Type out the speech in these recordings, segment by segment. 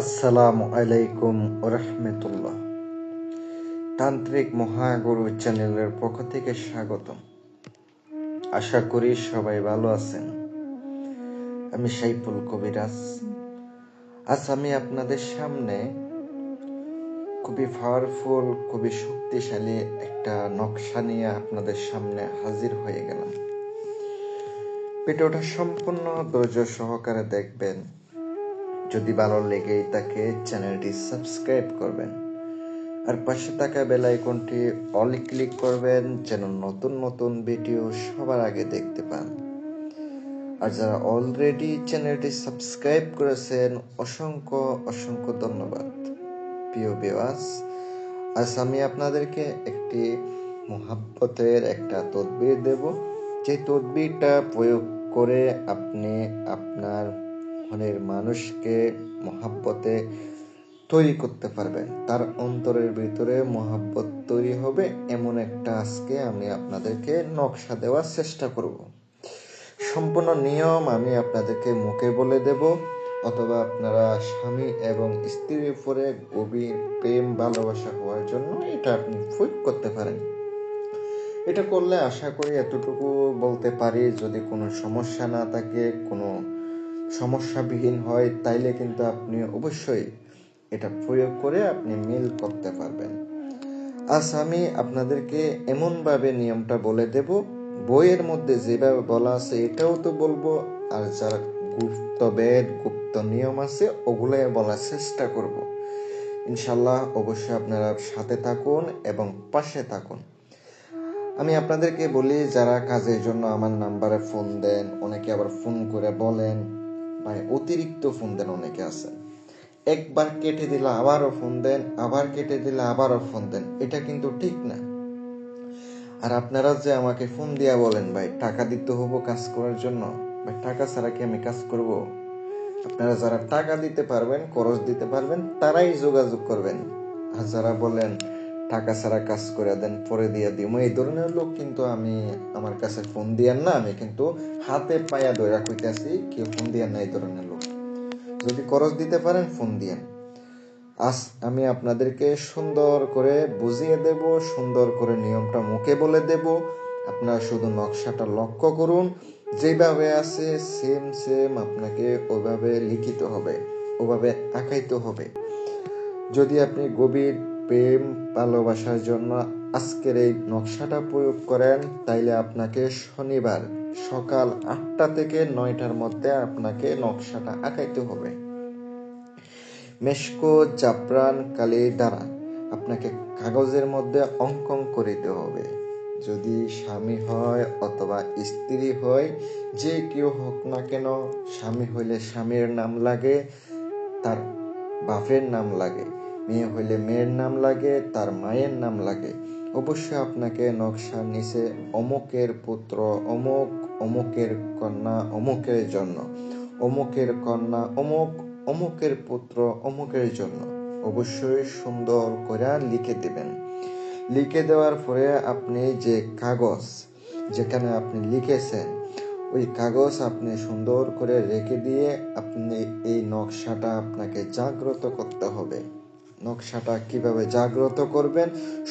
আসসালামু আলাইকুম রহমতুল্লাহ। তান্ত্রিক মহাগুরু চ্যানেলের পক্ষ থেকে স্বাগতম। আশা করি সবাই ভালো আছেন। আমি সাইফুল কবিরাজ। আজ আমি আপনাদের সামনে খুবই পাওয়ারফুল খুবই শক্তিশালী একটা নকশা নিয়ে আপনাদের সামনে হাজির হয়ে গেলাম। ভিডিওটা সম্পূর্ণ ধৈর্য সহকারে দেখবেন। যদি ভালো লেগেই থাকে, চ্যানেলটি সাবস্ক্রাইব করবেন। আর পাশে থাকা বেল আইকনটি অল ক্লিক করবেন, যেন নতুন নতুন ভিডিও সবার আগে দেখতে পান। আর যারা অলরেডি চ্যানেলটি সাবস্ক্রাইব করেছেন, অসংখ্য অসংখ্য ধন্যবাদ। প্রিয় বিওয়াস আজ আমি আপনাদেরকে একটি মহাব্বতের একটা তদবির দেব। যে তদবিরটা প্রয়োগ করে আপনি আপনার মনের মানুষকে মহাব্বতে তৈরি করতে পারবেন। তার অন্তরের ভিতরে মহাব্বত তৈরি হবে এমন একটা আজকে আমি আপনাদেরকে নকশা দেওয়ার চেষ্টা করব। সম্পূর্ণ নিয়ম আমি আপনাদেরকে মুখে বলে দেব, অথবা আপনারা স্বামী এবং স্ত্রীর উপরে গভীর প্রেম, ভালোবাসা হওয়ার জন্য এটা আপনি প্রয়োগ করতে পারেন। এটা করলে আশা করি এতটুকু বলতে পারি, যদি কোনো সমস্যা না থাকে, কোনো সমস্যাবিহীন হয়, তাইলে কিন্তু আপনি অবশ্যই এটা প্রয়োগ করে আপনি মিল করতে পারবেন। আজ আমি আপনাদেরকে এমনভাবে নিয়মটা বলে দেব, বইয়ের মধ্যে যেভাবে বলা আছে এটাও তো বলব, আর যারা গুপ্ত বেদ, গুপ্ত নিয়ম আছে, ওগুলাই বলার চেষ্টা করব। ইনশাল্লাহ অবশ্যই আপনারা সাথে থাকুন এবং পাশে থাকুন। আমি আপনাদেরকে বলি, যারা কাজের জন্য আমার নাম্বারে ফোন দেন, অনেকে আবার ফোন করে বলেন ভাই, অতিরিক্ত ফোন দেন অনেকে আছেন একবার কেটে দিলে আবারও ফোন দেন, আবার কেটে দিলে আবারও ফোন দেন, এটা কিন্তু ঠিক না। আর আপনারা যে আমাকে ফোন দিয়া বলেন, ভাই, টাকা দিতে হব কাজ করার জন্য? ভাই, টাকা ছাড়া কি আমি কাজ করব? আপনারা যারা টাকা দিতে পারবেন, খরচ দিতে পারবেন, তারাই যোগাযোগ করবেন। আর যারা বলেন টাকা ছাড়া কাজ করে দেন, পরে দিয়ে দিব এই ধরনের লোক কিন্তু আমি আমার কাছে ফোন দিয়েন না, আমি কিন্তু হাতে পায়া দইরা কইতেছি, কেউ ফোন দিয়েন না এই ধরনের লোক। যদি খরচ দিতে পারেন, ফোন দিয়েন। আজ আমি আপনাদেরকে সুন্দর করে বুঝিয়ে দেব, সুন্দর করে নিয়মটা মুখে বলে দেব। আপনারা শুধু নকশাটা লক্ষ্য করুন। যেভাবে আছে সেম সেম আপনাকে ওইভাবে লিখিত হবে, ওভাবে আঁকাইতে হবে। যদি আপনি গভীর প্রেম, ভালোবাসার জন্য আজকের এই নকশাটা প্রয়োগ করেন, তাইলে আপনাকে শনিবার সকাল আটটা থেকে নয়টার মধ্যে আপনাকে নকশাটা আঁকাইতে হবে। মেশকো, জাফরান, কালি দ্বারা আপনাকে কাগজের মধ্যে অঙ্কন করিতে হবে। যদি স্বামী হয় অথবা স্ত্রী হয়, যে কেউ হোক না কেন, স্বামী হইলে স্বামীর নাম লাগে, তার বাপের নাম লাগে। মেয়ে হইলে মেয়ের নাম লাগে, তার মায়ের নাম লাগে। অবশ্যই আপনাকে নকশার নিচে অমুকের পুত্র, অমুক, অমুকের কন্যা, অমুকের জন্য। অমুকের কন্যা, অমুক, অমুকের পুত্র, অমুকের জন্য। অবশ্যই সুন্দর করে লিখে দেবেন। লিখে দেওয়ার পরে আপনি যে কাগজ যেখানে আপনি লিখেছেন, ওই কাগজ আপনি সুন্দর করে রেখে দিয়ে আপনি এই নকশাটা আপনাকে জাগ্রত করতে হবে। নকশাটা কীভাবে জাগ্রত করবেন,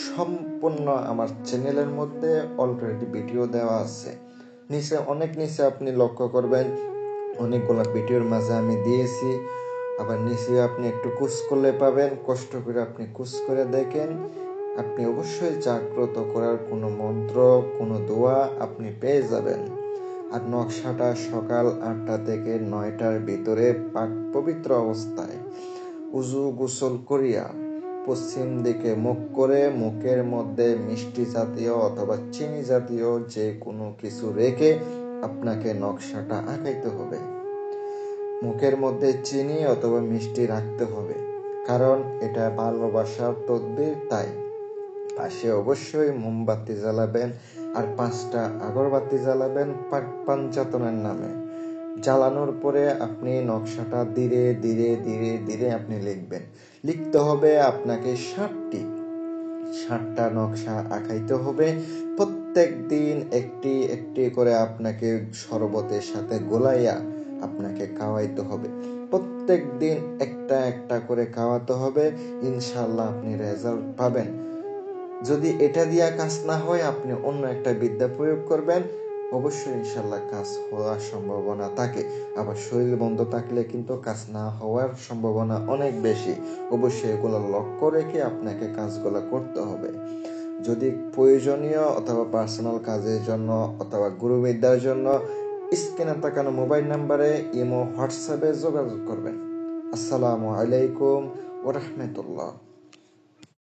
সম্পূর্ণ আমার চ্যানেলের মধ্যে অলরেডি ভিডিও দেওয়া আছে। নিচে, অনেক নিচে আপনি লক্ষ্য করবেন, অনেকগুলো ভিডিওর মাঝে আমি দিয়েছি। আবার নিচে আপনি একটু কুচ করলে পাবেন, কষ্ট করে আপনি কুচ করে দেখেন। আপনি অবশ্যই জাগ্রত করার কোনো মন্ত্র, কোনো দোয়া আপনি পেয়ে যাবেন। আর নকশাটা সকাল আটটা থেকে নয়টার ভিতরে পাক পবিত্র অবস্থায়। উজু গোসল করিয়া পশ্চিম দিকে মুখ করে মুখের মধ্যে মিষ্টি জাতীয় অথবা চিনি জাতীয় যে কোনো কিছু রেখে আপনাকে নকশাটা আঁকাইতে হবে। মুখের মধ্যে চিনি অথবা মিষ্টি রাখতে হবে, কারণ এটা ভালোবাসার তদ্বির তাই। পাশে অবশ্যই মোমবাতি জ্বালাবেন আর পাঁচটা আগরবাতি জ্বালাবেন পাঞ্চাতনের নামে। জ্বালানোর পরে আপনি নকশাটা ধীরে ধীরে ধীরে ধীরে আপনি লিখবেন। লিখতে হবে আপনাকে ষাটটি। ষাটটা নকশা আঁকাইতে হবে। প্রত্যেক দিন একটি একটি করে আপনাকে শরবতের সাথে গোলাইয়া আপনাকে খাওয়াইতে হবে। প্রত্যেক দিন একটা একটা করে খাওয়াতে হবে। ইনশাল্লাহ আপনি রেজাল্ট পাবেন। যদি এটা দিয়া কাজ না হয়, আপনি অন্য একটা বিদ্যা প্রয়োগ করবেন। অবশ্যই ইনশাল্লাহ কাজ হওয়ার সম্ভাবনা থাকে। আবার শরীর বন্ধ থাকলে কিন্তু কাজ না হওয়ার সম্ভাবনা অনেক বেশি। অবশ্যই এগুলো লক্ষ্য রেখে আপনাকে কাজগুলো করতে হবে। যদি প্রয়োজনীয় অথবা পার্সোনাল কাজের জন্য অথবা গুরুবিদ্যার জন্য স্ক্রিনে তাকানো মোবাইল নাম্বারে ইমো হোয়াটসঅ্যাপে যোগাযোগ করবেন। আসসালামু আলাইকুম ওরহমতুল্লাহ